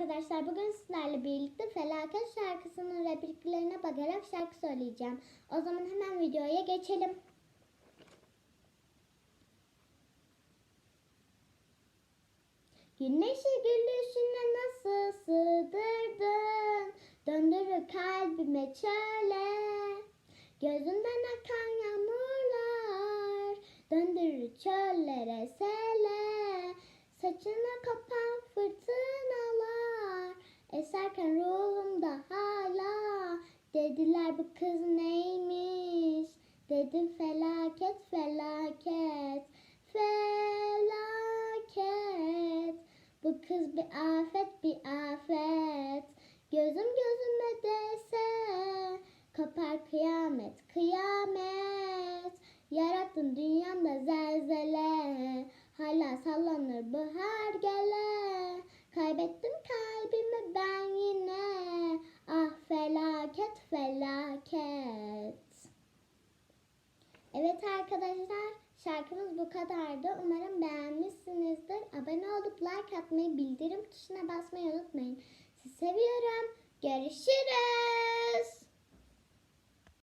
arkadaşlar. Bugün sizlerle birlikte Felaket şarkısının repliklerine bakarak şarkı söyleyeceğim. O zaman hemen videoya geçelim. Güneşi gülüşüne nasıl sığdırdın? Döndürür kalbime çöle. Gözünden akan yağmurlar döndürür çöllere sele. Saçına fırtınalar eserken ruhumda hala. Dediler bu kız neymiş? Dedim felaket felaket felaket. Bu kız bir afet bir afet. Gözüm gözüme dese Kopar kıyamet, kıyamet. Yarattın dünyamda zelzele. Hala sallanır bu her gele. Felaket, felaket. Evet arkadaşlar, şarkımız bu kadardı. Umarım beğenmişsinizdir. Abone olup like atmayı, bildirim tuşuna basmayı unutmayın. Sizi seviyorum. Görüşürüz.